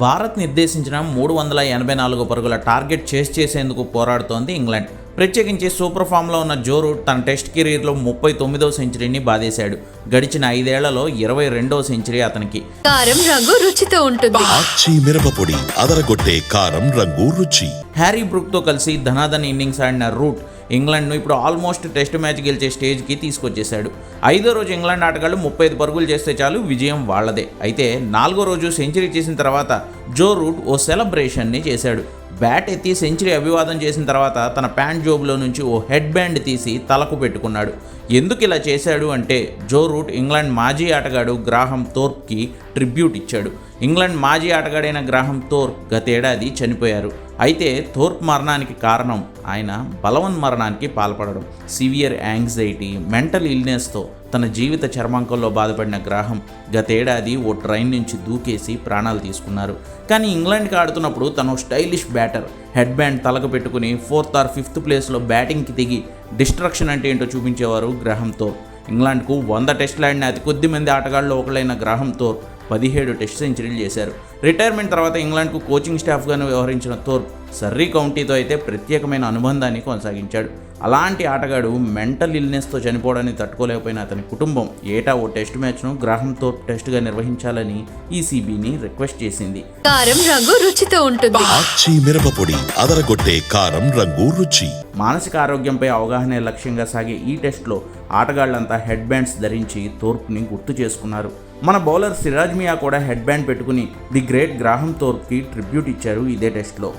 భారత్ నిర్దేశించిన మూడు వందల ఎనభై నాలుగు పరుగుల టార్గెట్ చేస్ చేసేందుకు పోరాడుతోంది ఇంగ్లాండ్. ప్రత్యేకించి సూపర్ ఫామ్లో ఉన్న జో రూట్ తన టెస్ట్ కెరీర్లో ముప్పై తొమ్మిదవ సెంచరీని బాధేశాడు గడిచిన ఐదేళ్ళలో ఇరవై రెండవ సెంచరీ అతనికి. కారం రంగు రుచితో ఉంటుంది. మిరపపొడి అదరగొట్టే కారం రంగు రుచి. హ్యారీ బ్రూక్తో కలిసి ధనాధన్ ఇన్నింగ్స్ ఆడిన రూట్ ఇంగ్లాండ్ను ఇప్పుడు ఆల్మోస్ట్ టెస్ట్ మ్యాచ్ గెలిచే స్టేజ్కి తీసుకొచ్చేశాడు. ఐదో రోజు ఇంగ్లాండ్ ఆటగాళ్ళు ముప్పై ఐదు పరుగులు చేస్తే చాలు విజయం వాళ్ళదే. అయితే నాలుగో రోజు సెంచరీ చేసిన తర్వాత జో రూట్ ఓ సెలబ్రేషన్ని చేశాడు. బ్యాట్ ఎత్తి సెంచరీ అభివాదం చేసిన తర్వాత తన ప్యాంట్ జోబులో నుంచి ఓ హెడ్ బ్యాండ్ తీసి తలకు పెట్టుకున్నాడు. ఎందుకు ఇలా చేశాడు అంటే జో రూట్ ఇంగ్లాండ్ మాజీ ఆటగాడు గ్రాహం తోర్ప్కి ట్రిబ్యూట్ ఇచ్చాడు. ఇంగ్లాండ్ మాజీ ఆటగాడైన గ్రాహం తోర్ప్ గతేడాది చనిపోయారు. అయితే తోర్ప్ మరణానికి కారణం ఆయన బలవన్ మరణానికి పాల్పడడం. సివియర్ యాంగ్జైటీ మెంటల్ ఇల్నెస్తో తన జీవిత చర్మాంకంలో బాధపడిన గ్రాహం గతేడాది ఓ ట్రైన్ నుంచి దూకేసి ప్రాణాలు తీసుకున్నారు. కానీ ఇంగ్లాండ్కి ఆడుతున్నప్పుడు తను స్టైలిష్ బ్యాటర్ హెడ్ బ్యాండ్ తలకు పెట్టుకుని ఫోర్త్ ఆర్ ఫిఫ్త్ ప్లేస్లో బ్యాటింగ్కి దిగి డిస్ట్రక్షన్ అంటే ఏంటో చూపించేవారు గ్రహంతో. ఇంగ్లాండ్కు వంద టెస్టులు ఆడిన అతి కొద్ది మంది ఆటగాళ్ళు ఒకళ్ళైన గ్రహంతో పదిహేడు టెస్ట్ సెంచరీలు చేశారు. రిటైర్మెంట్ తర్వాత ఇంగ్లాండ్కు కోచింగ్ స్టాఫ్గాను వ్యవహరించిన తోర్ప్ సర్రీ కౌంటీతో అయితే ప్రత్యేకమైన అనుబంధాన్ని కొనసాగించాడు. అలాంటి ఆటగాడు మెంటల్ ఇల్నెస్తో చనిపోవడాన్ని తట్టుకోలేకపోయిన అతని కుటుంబం ఏటా ఓ టెస్ట్ మ్యాచ్ను గ్రాహం తోర్ప్ టెస్ట్గా నిర్వహించాలని ఈసీబీని రిక్వెస్ట్ చేసింది. కారం రంగు రుచితో ఉంటుంది. మిరపపొడి అదరగొట్టే కారం రంగు రుచి. మానసిక ఆరోగ్యంపై అవగాహనే లక్ష్యంగా సాగే ఈ టెస్ట్లో ఆటగాళ్ళంతా హెడ్ బ్యాండ్స్ ధరించి తోర్పుని గుర్తు చేసుకున్నారు. మన బౌలర్ సిరాజ్ మియా కూడా హెడ్ బ్యాండ్ పెట్టుకుని ది గ్రేట్ గ్రాహం తోర్ప్కి ట్రిబ్యూట్ ఇచ్చారు ఇదే టెస్ట్లో.